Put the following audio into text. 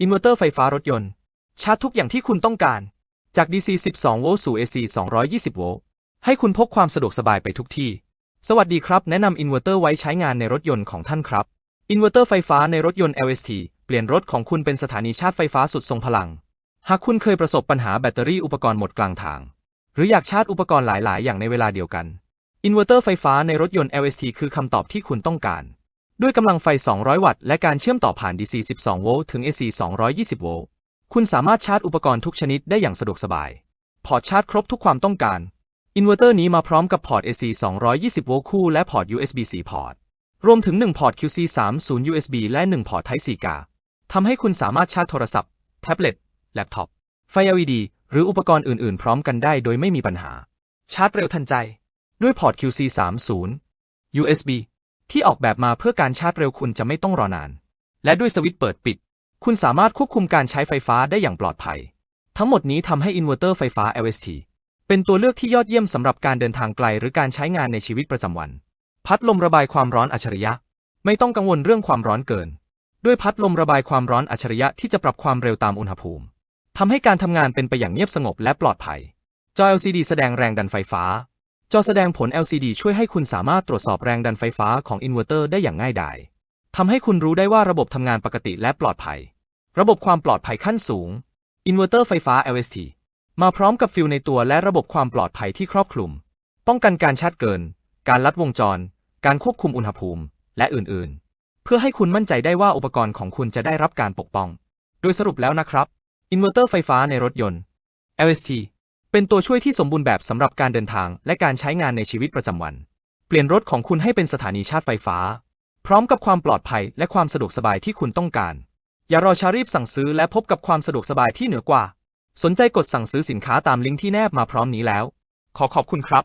อินเวอร์เตอร์ไฟฟ้ารถยนต์ ชาร์จทุกอย่างที่คุณต้องการ จาก DC 12 โวลต์สู่ AC 220 โวลต์ ให้คุณพกความสะดวกสบายไปทุกที่ สวัสดีครับ แนะนำอินเวอร์เตอร์ไว้ใช้งานในรถยนต์ของท่านครับ อินเวอร์เตอร์ไฟฟ้าในรถยนต์ LST เปลี่ยนรถของคุณเป็นสถานีชาร์จไฟฟ้าสุดทรงพลัง หากคุณเคยประสบปัญหาแบตเตอรี่อุปกรณ์หมดกลางทาง หรืออยากชาร์จอุปกรณ์หลาย ๆ อย่างในเวลาเดียวกัน อินเวอร์เตอร์ไฟฟ้าในรถยนต์ LST คือคำตอบที่คุณต้องการ ด้วยกำลังไฟ 200 วัตต์ และการเชื่อมต่อผ่าน DC 12 โวลต์ถึง AC 220 โวลต์ คุณสามารถชาร์จอุปกรณ์ทุกชนิดได้อย่างสะดวกสบาย พอร์ตชาร์จครบทุกความต้องการ อินเวอร์เตอร์นี้มาพร้อมกับพอร์ต AC 220 โวลต์คู่และพอร์ต USB C พอร์ต รวมถึง 1 พอร์ต QC 30 USB และ 1 พอร์ต Type C กาทำให้คุณสามารถชาร์จโทรศัพท์ แท็บเล็ต แล็ปท็อป ไฟ LED หรืออุปกรณ์อื่น ๆ พร้อมกันได้โดยไม่มีปัญหา ชาร์จเร็วทันใจ ด้วยพอร์ต QC 30 USB ที่ออกแบบมาเพื่อการชาร์จเร็วคุณจะไม่ต้องรอนาน และด้วยสวิตช์เปิดปิด คุณสามารถควบคุมการใช้ไฟฟ้าได้อย่างปลอดภัย ทั้งหมดนี้ทำให้อินเวอร์เตอร์ไฟฟ้า LST เป็นตัวเลือกที่ยอดเยี่ยมสำหรับการเดินทางไกลหรือการใช้งานในชีวิตประจำวัน พัดลมระบายความร้อนอัจฉริยะ ไม่ต้องกังวลเรื่องความร้อนเกิน ด้วยพัดลมระบายความร้อนอัจฉริยะที่จะปรับความเร็วตามอุณหภูมิทำให้การทำงานเป็นไปอย่างเงียบสงบและปลอดภัย จอ LCD แสดงแรงดันไฟฟ้า จอแสดงผล LCD ช่วยให้คุณสามารถตรวจสอบแรงดันไฟฟ้าของอินเวอร์เตอร์ได้อย่างง่ายดายทำให้คุณรู้ได้ว่าระบบทำงานปกติและปลอดภัย ระบบความปลอดภัยขั้นสูง อินเวอร์เตอร์ไฟฟ้า LST มาพร้อมกับฟิลในตัวและระบบความปลอดภัยที่ครอบคลุม ป้องกันการชาร์จเกิน การลัดวงจร การควบคุมอุณหภูมิ และอื่นๆ เพื่อให้คุณมั่นใจได้ว่าอุปกรณ์ของคุณจะได้รับการปกป้อง โดยสรุปแล้วนะครับ อินเวอร์เตอร์ไฟฟ้าในรถยนต์ LST เป็นตัวช่วยที่สมบูรณ์แบบสำหรับการเดินทางและการใช้งานในชีวิตประจำวัน เปลี่ยนรถของคุณให้เป็นสถานีชาร์จไฟฟ้า พร้อมกับความปลอดภัยและความสะดวกสบายที่คุณต้องการ อย่ารอช้ารีบสั่งซื้อและพบกับความสะดวกสบายที่เหนือกว่า สนใจกดสั่งซื้อสินค้าตามลิงก์ที่แนบมาพร้อมนี้แล้ว ขอขอบคุณครับ